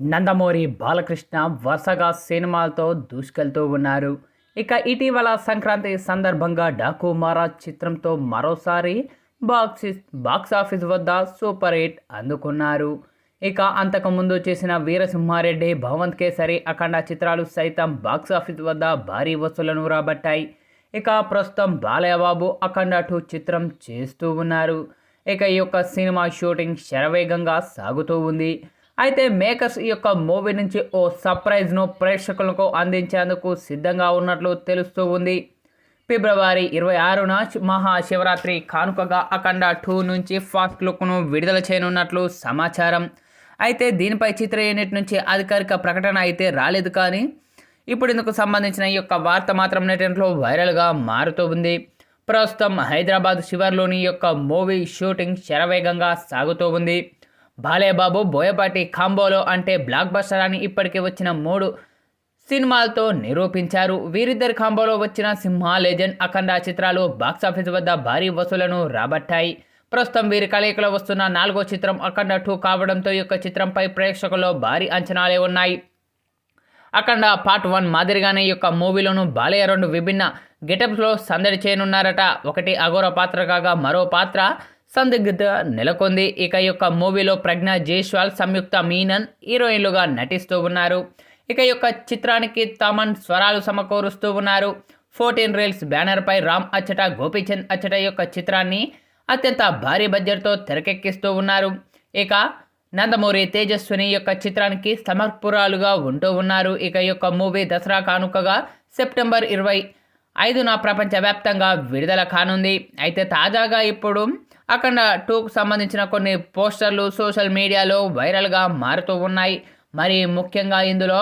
నందమూరి బాలకృష్ణ వరుసగా సినిమాలతో దూసుకెళ్తూ ఉన్నారు. ఇక ఇటీవల సంక్రాంతి సందర్భంగా డాకు మహారాజ్ చిత్రంతో మరోసారి బాక్స్ బాక్స్ ఆఫీస్ వద్ద సూపర్ హిట్ అందుకున్నారు. ఇక అంతకుముందు చేసిన వీరసింహారెడ్డి భవంత్ కేసరి అఖండ చిత్రాలు సైతం బాక్స్ ఆఫీస్ వద్ద భారీ వసూలను రాబట్టాయి. ఇక ప్రస్తుతం బాలయ్యబాబు అఖండ టూ చిత్రం చేస్తూ ఉన్నారు. ఇక ఈ యొక్క సినిమా షూటింగ్ శరవేగంగా సాగుతూ ఉంది. అయితే మేకర్స్ ఈ యొక్క మూవీ నుంచి ఓ సర్ప్రైజ్ను ప్రేక్షకులకు అందించేందుకు సిద్ధంగా ఉన్నట్లు తెలుస్తూ ఉంది. ఫిబ్రవరి ఇరవై ఆరున మహాశివరాత్రి కానుకగా అఖండ టూ నుంచి ఫాస్ట్ లుక్ను విడుదల చేయనున్నట్లు సమాచారం. అయితే దీనిపై చిత్ర యూనిట్ నుంచి అధికారిక ప్రకటన అయితే రాలేదు కానీ ఇప్పుడు ఇందుకు సంబంధించిన ఈ యొక్క వార్త మాత్రం నెట్లో వైరల్గా మారుతూ ఉంది. ప్రస్తుతం హైదరాబాద్ శివర్లోని ఈ యొక్క మూవీ షూటింగ్ శరవేగంగా సాగుతూ ఉంది. బాలేబాబు బోయపాటి కాంబోలో అంటే బ్లాక్ బస్టర్ అని ఇప్పటికే వచ్చిన మూడు సినిమాలతో నిరూపించారు. వీరిద్దరి కాంబోలో వచ్చిన సింహ లెజెండ్ అఖండ చిత్రాలు బాక్సాఫీస్ వద్ద భారీ వసూలను రాబట్టాయి. ప్రస్తుతం వీరి కలయికలో వస్తున్న నాలుగో చిత్రం అఖండ టూ కావడంతో ఈ యొక్క చిత్రంపై ప్రేక్షకుల్లో భారీ అంచనాలే ఉన్నాయి. అఖండ పార్ట్ వన్ మాదిరిగానే ఈ యొక్క మూవీలోను బాలయ్య రెండు విభిన్న గెటప్స్లో సందడి చేయనున్నారట. ఒకటి అఘోర పాత్ర కాగా మరో పాత్ర సందిగ్ధత నెలకొంది. ఇక యొక్క మూవీలో ప్రజ్ఞ జైస్వాల్ సంయుక్త మీనన్ హీరోయిన్లుగా నటిస్తూ ఉన్నారు. ఇక యొక్క చిత్రానికి తమన్ స్వరాలు సమకూరుస్తూ ఉన్నారు. ఫోర్టీన్ రీల్స్ బ్యానర్పై రామ్ అచ్చట గోపీచంద్ అచ్చట యొక్క చిత్రాన్ని అత్యంత భారీ బడ్జెట్తో తెరకెక్కిస్తూ ఉన్నారు. ఇక నందమూరి తేజస్విని యొక్క చిత్రానికి సమర్పురాలుగా ఉంటూ ఉన్నారు. ఇక యొక్క మూవీ దసరా కానుకగా సెప్టెంబర్ ఇరవై ఐదున ప్రపంచవ్యాప్తంగా విడుదల కానుంది. అయితే తాజాగా ఇప్పుడు అఖండ టూకు సంబంధించిన కొన్ని పోస్టర్లు సోషల్ మీడియాలో వైరల్గా మారుతూ ఉన్నాయి. మరి ముఖ్యంగా ఇందులో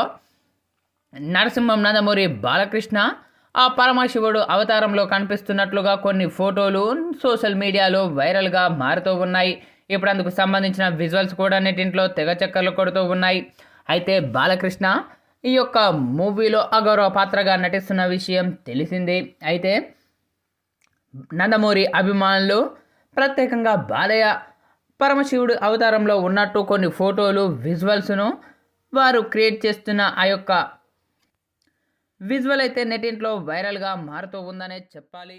నరసింహం నందమూరి బాలకృష్ణ ఆ పరమశివుడు అవతారంలో కనిపిస్తున్నట్లుగా కొన్ని ఫోటోలు సోషల్ మీడియాలో వైరల్గా మారుతూ ఉన్నాయి. ఇప్పుడు అందుకు సంబంధించిన విజువల్స్ కూడా నెట్టింట్లో తెగ చక్కర్లు కొడుతూ ఉన్నాయి. అయితే బాలకృష్ణ ఈ యొక్క మూవీలో అగౌరవ పాత్రగా నటిస్తున్న విషయం తెలిసిందే. అయితే నందమూరి అభిమానులు ప్రత్యేకంగా బాలయ్య పరమశివుడు అవతారంలో ఉన్నట్టు కొన్ని ఫోటోలు విజువల్స్ను వారు క్రియేట్ చేస్తున్న ఆ యొక్క విజువల్ అయితే నెటింట్లో వైరల్గా మారుతూ ఉందనే చెప్పాలి.